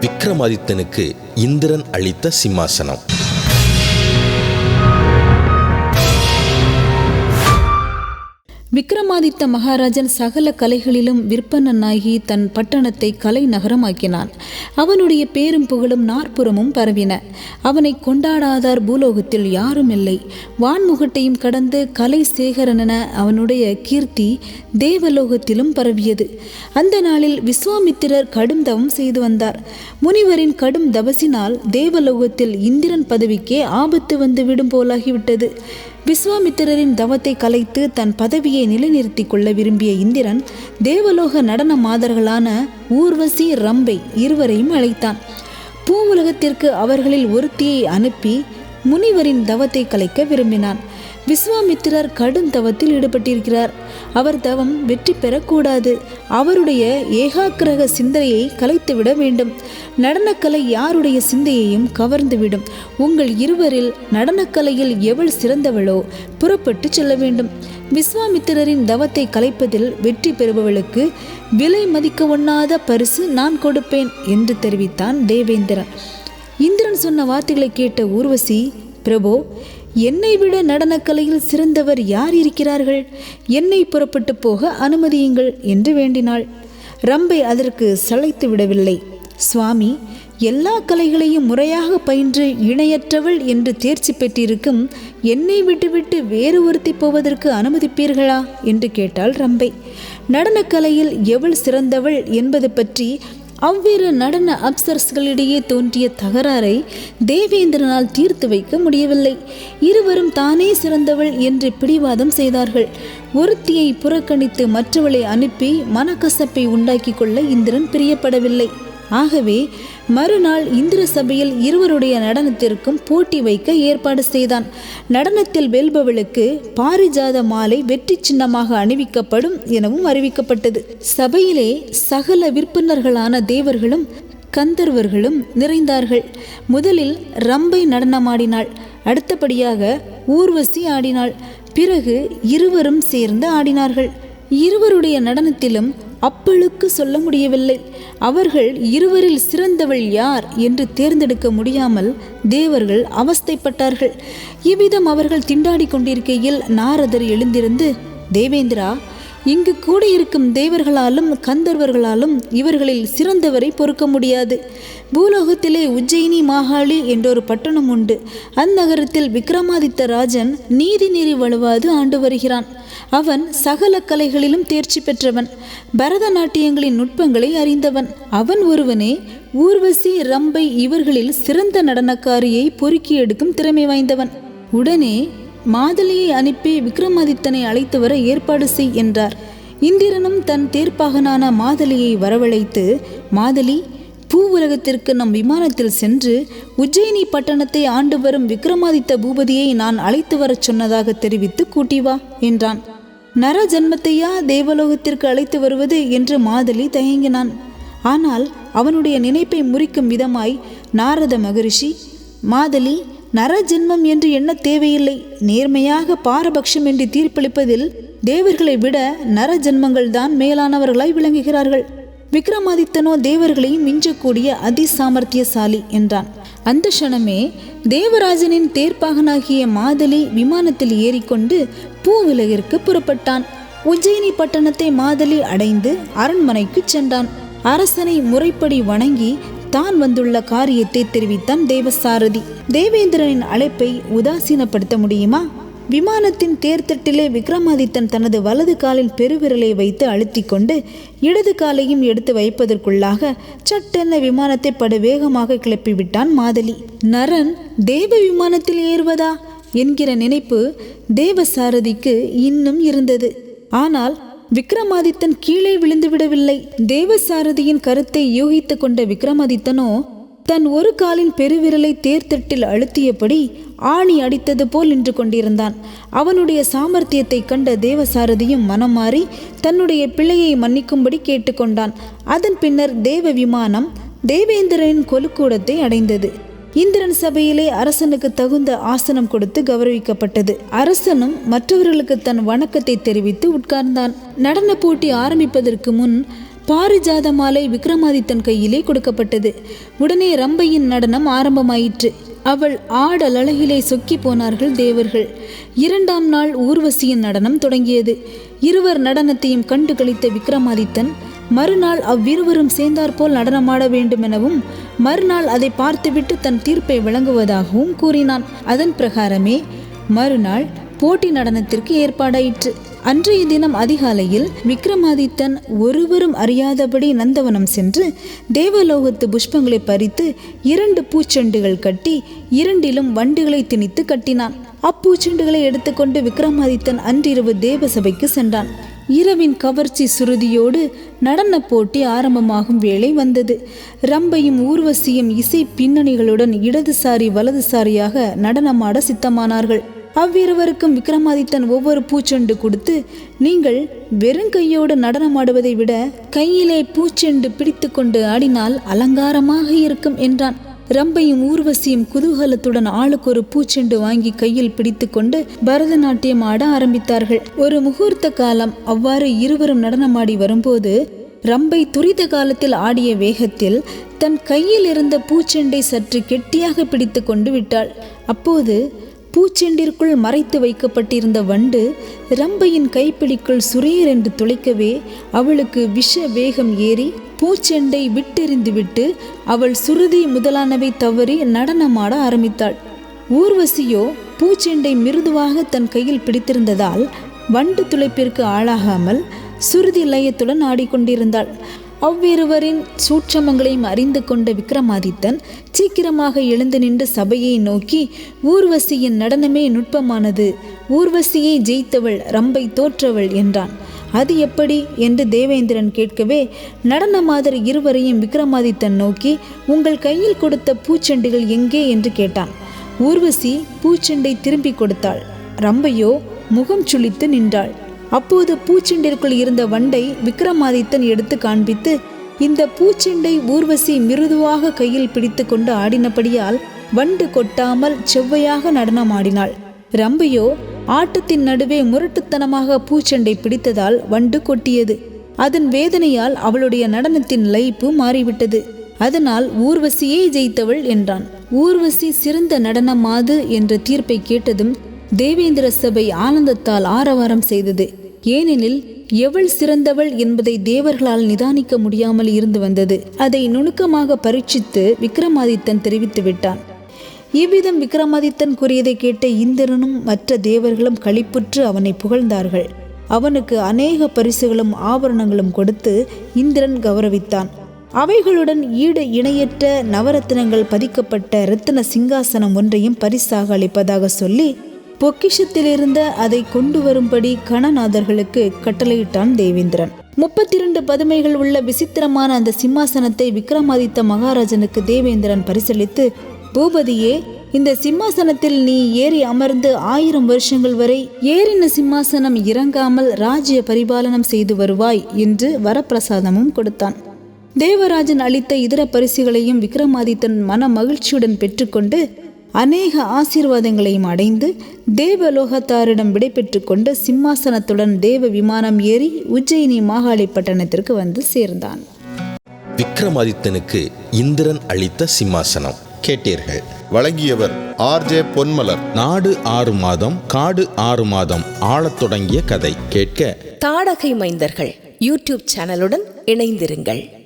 விக்ரமாதித்தனுக்கு இந்திரன் அளித்த சிம்மாசனம். விக்ரமாதித்த மகாராஜன் சகல கலைகளிலும் விற்பனனாகி தன் பட்டணத்தை கலை நகரமாக்கினான். அவனுடைய பேரும் புகழும் நாற்புறமும் பரவின. அவனை கொண்டாடாதார் பூலோகத்தில் யாரும் இல்லை. வான்முகட்டையும் கடந்து கலை சேகரனென அவனுடைய கீர்த்தி தேவலோகத்திலும் பரவியது. அந்த நாளில் விஸ்வாமித்திரர் கடும் தவம் செய்து வந்தார். முனிவரின் கடும் தவசினால் தேவலோகத்தில் இந்திரன் பதவிக்கே ஆபத்து வந்து விடும் போலாகிவிட்டது. விஸ்வாமித்திரரின் தவத்தை கலைத்து தன் பதவியை நிலைநிறுத்தி கொள்ள விரும்பிய இந்திரன் தேவலோக நடன மாதர்களான ஊர்வசி ரம்பை இருவரையும் அழைத்தான். பூவுலகத்திற்கு அவர்களில் ஒருத்தியை அனுப்பி முனிவரின் தவத்தை கலைக்க விரும்பினான். விஸ்வாமித்திரர் கடும் தவத்தில் ஈடுபட்டிருக்கிறார். அவர் தவம் வெற்றி பெறக்கூடாது. அவருடைய ஏகாக்கிரக சிந்தனையை கலைத்துவிட வேண்டும். நடனக்கலை யாருடைய சிந்தையையும் கவர்ந்துவிடும். உங்கள் இருவரில் நடனக்கலையில் எவள் சிறந்தவளோ புறப்பட்டு செல்ல வேண்டும். விஸ்வாமித்திரரின் தவத்தை கலைப்பதில் வெற்றி பெறுபவளுக்கு விலை மதிக்க ஒண்ணாத பரிசு நான் கொடுப்பேன் என்று தெரிவித்தான் தேவேந்திரன். இந்திரன் சொன்ன வார்த்தைகளை கேட்ட ஊர்வசி பிரபோ என்னை விட நடனக்கலையில் சிறந்தவர் யார் இருக்கிறார்கள்? என்னை புறப்பட்டு போக அனுமதியுங்கள் என்று வேண்டினாள். ரம்பை அதற்கு சளைத்து விடவில்லை. சுவாமி எல்லா கலைகளையும் முறையாக பயின்று இணையற்றவள் என்று தேர்ச்சி பெற்றிருக்கும் என்னை விட்டுவிட்டு வேறு ஒருத்தி போவதற்கு அனுமதிப்பீர்களா? என்று கேட்டாள் ரம்பை. நடனக்கலையில் எவள் சிறந்தவள் என்பது பற்றி அவ்விரு நடன அப்சர்ஸ்களிடையே தோன்றிய தகராறை தேவேந்திரனால் தீர்த்து வைக்க முடியவில்லை. இருவரும் தானே சிறந்தவள் என்று பிடிவாதம் செய்தார்கள். ஒருத்தியை புறக்கணித்து மற்றவளை அனுப்பி மனக்கசப்பை உண்டாக்கி கொள்ள இந்திரன் பிரியப்படவில்லை. ஆகவே மறுநாள் இந்திர சபையில் இருவருடைய நடனத்திற்கும் போட்டி வைக்க ஏற்பாடு செய்தான். நடனத்தில் வெல்பவளுக்கு பாரிஜாத மாலை வெற்றி சின்னமாக அணிவிக்கப்படும் எனவும் அறிவிக்கப்பட்டது. சபையிலே சகல விற்பனர்களான தேவர்களும் கந்தர்வர்களும் நிறைந்தார்கள். முதலில் ரம்பை நடனமாடினாள். அடுத்தபடியாக ஊர்வசி ஆடினாள். பிறகு இருவரும் சேர்ந்து ஆடினார்கள். இருவருடைய நடனத்திலும் அப்பளுக்கு சொல்ல முடியவில்லை. அவர்கள் இருவரில் சிறந்தவள் யார் என்று தேர்ந்தெடுக்க முடியாமல் தேவர்கள் அவஸ்தைப்பட்டார்கள். இவ்விதம் அவர்கள் திண்டாடி கொண்டிருக்கையில் நாரதர் எழுந்திருந்து தேவேந்திரா இங்கு கூடியிருக்கும் தேவர்களாலும் கந்தர்வர்களாலும் இவர்களில் சிறந்தவரை பொறுக்க முடியாது. பூலோகத்திலே உஜ்ஜயினி மாகாளி என்றொரு பட்டணம் உண்டு. அந்நகரத்தில் விக்ரமாதித்த ராஜன் நீதி நெறி வலுவாது ஆண்டு வருகிறான். அவன் சகல கலைகளிலும் தேர்ச்சி பெற்றவன். பரதநாட்டியங்களின் நுட்பங்களை அறிந்தவன். அவன் ஒருவனே ஊர்வசி ரம்பை இவர்களில் சிறந்த நடனக்காரியை பொறுக்கி எடுக்கும் திறமை வாய்ந்தவன். உடனே மாதலியை அனுப்பி விக்ரமாதித்தனை அழைத்து வர ஏற்பாடு செய் என்றார். இந்திரனும் தன் தேர்ப்பாகனான மாதலியை வரவழைத்து மாதலி பூவுலகத்திற்கு நம் விமானத்தில் சென்று உஜ்ஜயினி பட்டணத்தை ஆண்டு வரும் விக்ரமாதித்த பூபதியை நான் அழைத்து வரச் சொன்னதாக தெரிவித்து கூட்டி வா என்றான். நர ஜன்மத்தையா தேவலோகத்திற்கு அழைத்து வருவது? என்று மாதலி தயங்கினான். ஆனால் அவனுடைய நினைப்பை முறிக்கும் விதமாய் நாரத மகரிஷி மாதலி நரஜென்மம் என்று எண்ண தேவையில்லை. நேர்மையாக பாரபட்சம் என்று தீர்ப்பளிப்பதில் தேவர்களை விட நர ஜென்மங்கள் தான் மேலானவர்களாய் விளங்குகிறார்கள். விக்ரமாதித்தனோ தேவர்களையும் மிஞ்சக்கூடிய அதி சாமர்த்தியசாலி என்றான். அந்த க்ஷணமே தேவராஜனின் தேர்ப்பாகனாகிய மாதலி விமானத்தில் ஏறிக்கொண்டு பூவிலகிற்கு புறப்பட்டான். உஜ்ஜயினி பட்டணத்தை மாதலி அடைந்து அரண்மனைக்கு சென்றான். அரசனை முறைப்படி வணங்கி தான் வந்துள்ள காரியத்தை தெரிவித்தான் தேவசாரதி. தேவேந்திரனின் அழைப்பை உதாசீனப்படுத்த முடியுமா? விமானத்தின் தேர்தட்டிலே விக்ரமாதித்தன் தனது வலது காலின் பெருவிரலை வைத்து அழுத்தி கொண்டு இடது காலையும் எடுத்து வைப்பதற்குள்ளாக சட்டென விமானத்தை படு வேகமாக கிளப்பிவிட்டான் மாதலி. நரன் தேவ விமானத்தில் ஏறுவதா? என்கிற நினைப்பு தேவசாரதிக்கு இன்னும் இருந்தது. ஆனால் விக்ரமாதித்தன் கீழே விழுந்துவிடவில்லை தேவசாரதியின் கருத்தை யூகித்து கொண்ட விக்ரமாதித்தனோ தன் ஒரு காலின் பெருவிரலை தேர்தட்டில் அழுத்தியபடி ஆணி அடித்தது போல் நின்று கொண்டிருந்தான். அவனுடைய சாமர்த்தியத்தை கண்ட தேவசாரதியும் மனம் மாறி தன்னுடைய பிள்ளையை மன்னிக்கும்படி கேட்டுக்கொண்டான் அதன் பின்னர் தேவ விமானம் தேவேந்திரனின் கொலுக்கூடத்தை அடைந்தது. இந்திரன் சபையிலே அரசனுக்கு தகுந்த ஆசனம் கொடுத்து கௌரவிக்கப்பட்டது. அரசனும் மற்றவர்களுக்கு தன் வணக்கத்தை தெரிவித்து உட்கார்ந்தான். நடன போட்டி ஆரம்பிப்பதற்கு முன் பாரிஜாத மாலை விக்ரமாதித்தன் கையிலே கொடுக்கப்பட்டது. உடனே ரம்பையின் நடனம் ஆரம்பமாயிற்று. அவள் ஆடல் அழகிலே சொக்கி போனார்கள் தேவர்கள். இரண்டாம் நாள் ஊர்வசியின் நடனம் தொடங்கியது. இருவர் நடனத்தையும் கண்டு கழித்த விக்ரமாதித்தன் மறுநாள் அவ்விருவரும் சேர்ந்தாற்போல் நடனமாட வேண்டுமெனவும் மறுநாள் அதை பார்த்துவிட்டு தன் தீர்ப்பை வழங்குவதாகவும் கூறினான். அதன் பிரகாரமே மறுநாள் போட்டி நடனத்திற்கு ஏற்பாடாயிற்று. அன்றைய தினம் அதிகாலையில் விக்ரமாதித்தன் ஒருவரும் அறியாதபடி நந்தவனம் சென்று தேவலோகத்து புஷ்பங்களை பறித்து இரண்டு பூச்செண்டுகள் கட்டி இரண்டிலும் வண்டுகளை திணித்து கட்டினான். அப்பூச்செண்டுகளை எடுத்துக்கொண்டு விக்ரமாதித்தன் அன்றிரவு தேவசபைக்கு சென்றான். இரவின் கவர்ச்சி சுருதியோடு நடன போட்டி ஆரம்பமாகும் வேளை வந்தது. ரம்பையும் ஊர்வசியும் இசை பின்னணிகளுடன் இடதுசாரி வலதுசாரியாக நடனமாட சித்தமானார்கள். அவ்விருவருக்கும் விக்ரமாதித்தன் ஒவ்வொரு பூச்செண்டு கொடுத்து நீங்கள் வெறுங்கையோடு நடனமாடுவதை விட கையிலே பூச்செண்டு பிடித்துக்கொண்டு ஆடினால் அலங்காரமாக இருக்கும் என்றான். ரம்பையும் ஊர்வசியும் குதூகலத்துடன் ஆளுக்கு ஒரு பூச்செண்டு வாங்கி கையில் பிடித்துக்கொண்டு பரதநாட்டியம் ஆட ஆரம்பித்தார்கள். ஒரு முகூர்த்த காலம் அவ்வாறு இருவரும் நடனமாடி வரும்போது ரம்பை துரித காலத்தில் ஆடிய வேகத்தில் தன் கையில் இருந்த பூச்செண்டை சற்று கெட்டியாக பிடித்து கொண்டு விட்டாள். அப்போது பூச்செண்டிற்குள் மறைத்து வைக்கப்பட்டிருந்த வண்டு ரம்பையின் கைப்பிடிக்குள் சுரீர் என்று துளைக்கவே அவளுக்கு விஷ வேகம் ஏறி பூச்செண்டை விட்டெறிந்துவிட்டு அவள் சுருதி முதலானவை தவறி நடனமாட ஆரம்பித்தாள். ஊர்வசியோ பூச்செண்டை மிருதுவாக தன் கையில் பிடித்திருந்ததால் வண்டு துளைப்பிற்கு ஆளாகாமல் சுருதி லயத்துடன் ஆடிக்கொண்டிருந்தாள். அவ்விருவரின் சூட்சமங்களையும் அறிந்து கொண்ட விக்ரமாதித்தன் சீக்கிரமாக எழுந்து நின்று சபையை நோக்கி ஊர்வசியின் நடனமே நுட்பமானது. ஊர்வசியை ஜெயித்தவள் ரம்பை தோற்றவள் என்றான். அது எப்படி? என்று தேவேந்திரன் கேட்கவே நடன மாதிரி இருவரையும் விக்ரமாதித்தன் நோக்கி உங்கள் கையில் கொடுத்த பூச்செண்டுகள் எங்கே? என்று கேட்டான். ஊர்வசி பூச்செண்டை திரும்பி கொடுத்தாள். ரம்பையோ? முகம் சுளித்து நின்றாள். அப்போது பூச்செண்டிற்குள் இருந்த வண்டை விக்ரமாதித்தன் எடுத்து காண்பித்து இந்த பூச்செண்டை ஊர்வசி மிருதுவாக கையில் பிடித்து கொண்டு ஆடினபடியால் வண்டு கொட்டாமல் செவ்வையாக நடனமாடினாள் ரம்பையோ? ஆட்டத்தின் நடுவே முரட்டுத்தனமாக பூச்செண்டை பிடித்ததால் வண்டு கொட்டியது. அதன் வேதனையால் அவளுடைய நடனத்தின் லைப்பு மாறிவிட்டது. அதனால் ஊர்வசியே ஜெயித்தவள் என்றான். ஊர்வசி சிறந்த நடனமாது என்ற தீர்ப்பை கேட்டதும் தேவேந்திர சபை ஆனந்தத்தால் ஆரவாரம் செய்தது. ஏனெனில் எவள் சிறந்தவள் என்பதை தேவர்களால் நிதானிக்க முடியாமல் இருந்து வந்தது. அதை நுணுக்கமாக பரீட்சித்து விக்ரமாதித்தன் தெரிவித்து விட்டான். இவ்விதம் விக்ரமாதித்தன் கூறியதை கேட்ட இந்திரனும் மற்ற தேவர்களும் களிப்புற்று அவனை புகழ்ந்தார்கள். அவனுக்கு அநேக பரிசுகளும் ஆபரணங்களும் கொடுத்து இந்திரன் கௌரவித்தான். அவைகளுடன் ஈடு இணையற்ற நவரத்தினங்கள் பதிக்கப்பட்ட ரத்தின சிங்காசனம் ஒன்றையும் பரிசாக அளிப்பதாக சொல்லி பொக்கிஷத்திலிருந்த அதை கொண்டு வரும்படி கணநாதர்களுக்கு கட்டளையிட்டான் தேவேந்திரன். முப்பத்தி இரண்டு பதுமைகள் உள்ள விசித்திரமான அந்த சிம்மாசனத்தை விக்ரமாதித்த மகாராஜனுக்கு தேவேந்திரன் பரிசளித்து பூபதியே இந்த சிம்மாசனத்தில் நீ ஏறி அமர்ந்து ஆயிரம் வருஷங்கள் வரை ஏறின சிம்மாசனம் இறங்காமல் ராஜ்ய பரிபாலனம் செய்து வருவாய் என்று வரப்பிரசாதமும் கொடுத்தான். தேவராஜன் அளித்த இதர பரிசுகளையும் விக்ரமாதித்தன் மன மகிழ்ச்சியுடன் பெற்றுக்கொண்டு அநேக ஆசீர்வாதங்களையும் அடைந்து தேவலோகத்தாரிடம் விடைபெற்று கொண்டு சிம்மாசனத்துடன் தேவ விமானம் ஏறி உஜ்ஜயினி மாகாளி பட்டணத்திற்கு வந்து சேர்ந்தான். விக்ரமாதித்தனுக்கு இந்திரன் அளித்த சிம்மாசனம். கேட்டீர்கள். வழங்கியவர் ஆர்ஜே பொன்மலர். நாடு ஆறு மாதம் காடு ஆறு மாதம் ஆளத் தொடங்கிய கதை. கேட்க. தாடகை மைந்தர்கள் யூடியூப் சேனலுடன் இணைந்திருங்கள்.